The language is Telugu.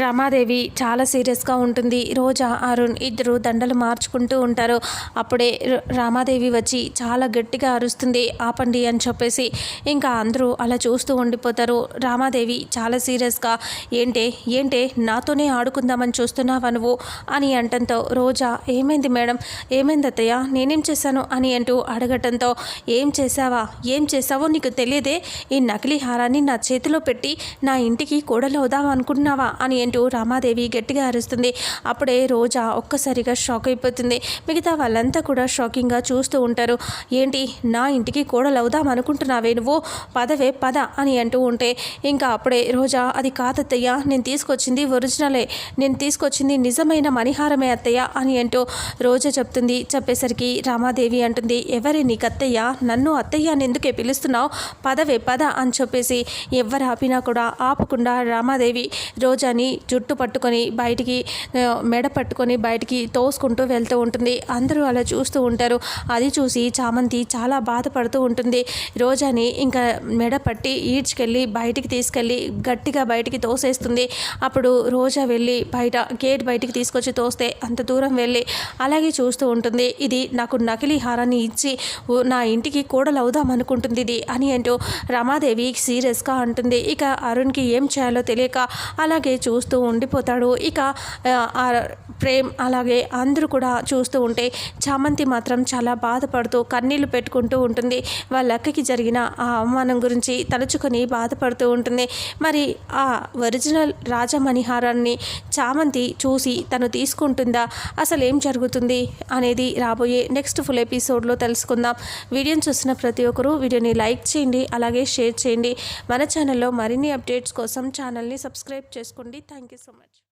రమాదేవి చాలా సీరియస్గా ఉంటుంది. రోజా అరుణ్ ఇద్దరు దండలు మార్చుకుంటూ ఉంటారు. అప్పుడే రామాదేవి వచ్చి చాలా గట్టిగా అరుస్తుంది. ఆపండి అని చెప్పేసి ఇంకా అందరూ అలా చూస్తూ ఉండిపోతారు. రామాదేవి చాలా సీరియస్గా ఏంటే ఏంటే నాతోనే ఆడుకుందామని చూస్తున్నావా నువ్వు? అని అంటంతో రోజా ఏమైంది మేడం? ఏమైంది అత్తయ్య? నేనేం చేశాను? అని అంటూ అడగటంతో ఏం చేశావా? ఏం చేశావో నీకు తెలియదే? ఈ నకిలీ హారాన్ని నా చేతిలో పెట్టి నా ఇంటికి కోడలవుదాం అనుకుంటున్నావా అని అంటూ రామాదేవి గట్టిగా అరుస్తుంది. అప్పుడే రోజా ఒక్కసారిగా షాక్ అయిపోతుంది. మిగతా వాళ్ళంతా కూడా షాకింగ్గా చూస్తూ ఉంటారు. ఏంటి నా ఇంటికి కోడలవుదాం అనుకుంటున్నావే నువ్వు? పదవే పద అని అంటూ ఉంటే ఇంకా అప్పుడే రోజా అది కాదత్తయ్య నేను తీసుకొచ్చింది ఒరిజినలే. నేను తీసుకొచ్చింది నిజమైన మణిహారమే అత్తయ్య అని అంటూ రోజా చెప్తుంది. చెప్పేసరికి రామాదేవి అంటుంది ఎవరి నీకు అత్తయ్య నన్ను అత్తయ్య అని ఎందుకే పిలుస్తున్నావు? పదవే పద అని చెప్పేసి ఎవరు ఆపినా కూడా ఆపకుండా రామాదేవి రోజాని జుట్టు పట్టుకొని బయటికి మెడ పట్టుకొని బయటికి తోసుకుంటూ వెళ్తూ ఉంటుంది. అందరూ అలా చూస్తూ ఉంటారు. అది చూసి చామంతి చాలా బాధపడుతూ ఉంటుంది. రోజాని ఇంకా మెడ పట్టి ఈడ్చుకెళ్ళి బయటికి తీసుకెళ్ళి గట్టిగా బయటికి తోసేస్తుంది. అప్పుడు రోజా వెళ్ళి బయట గేట్ బయటికి తీసుకొచ్చి తోస్తే అంత దూరం వెళ్ళి అలాగే చూస్తూ ఉంటుంది. ఇది నాకు నకిలీ హారాన్ని ఇచ్చి నా ఇంటికి కూడలవుదాం అవుదాం అనుకుంటుంది ఇది అని అంటూ రమాదేవి సీరియస్గా అంటుంది. ఇక అరుణ్కి ఏం చేయాలో తెలియక అలాగే చూస్తూ ఉండిపోతాడు. ఇక ఆ, ప్రేమ్ అలాగే అందరూ కూడా చూస్తూ ఉంటే చామంతి మాత్రం చాలా బాధపడుతూ కన్నీళ్ళు పెట్టుకుంటూ ఉంటుంది. వాళ్ళ అక్కకి జరిగిన ఆ అవమానం గురించి తలుచుకొని బాధపడుతూ ఉంటుంది. మరి ఆ ఒరిజినల్ రాజమణిహారాన్ని చామంతి చూసి తను తీసుకుంటుందా? అసలు ఏం జరుగుతుంది అనేది రాబోయే నెక్స్ట్ ఫుల్ ఎపిసోడ్లో తెలుసుకుందాం. వీడియోని చూసిన ప్రతి ఒక్కరూ వీడియోని లైక్ చేయండి అలాగే షేర్ చేయండి. మన ఛానల్లో మరిన్ని అప్డేట్స్ కోసం ఛానల్ని సబ్స్క్రైబ్ చేసుకోండి. Thank Thank you so much.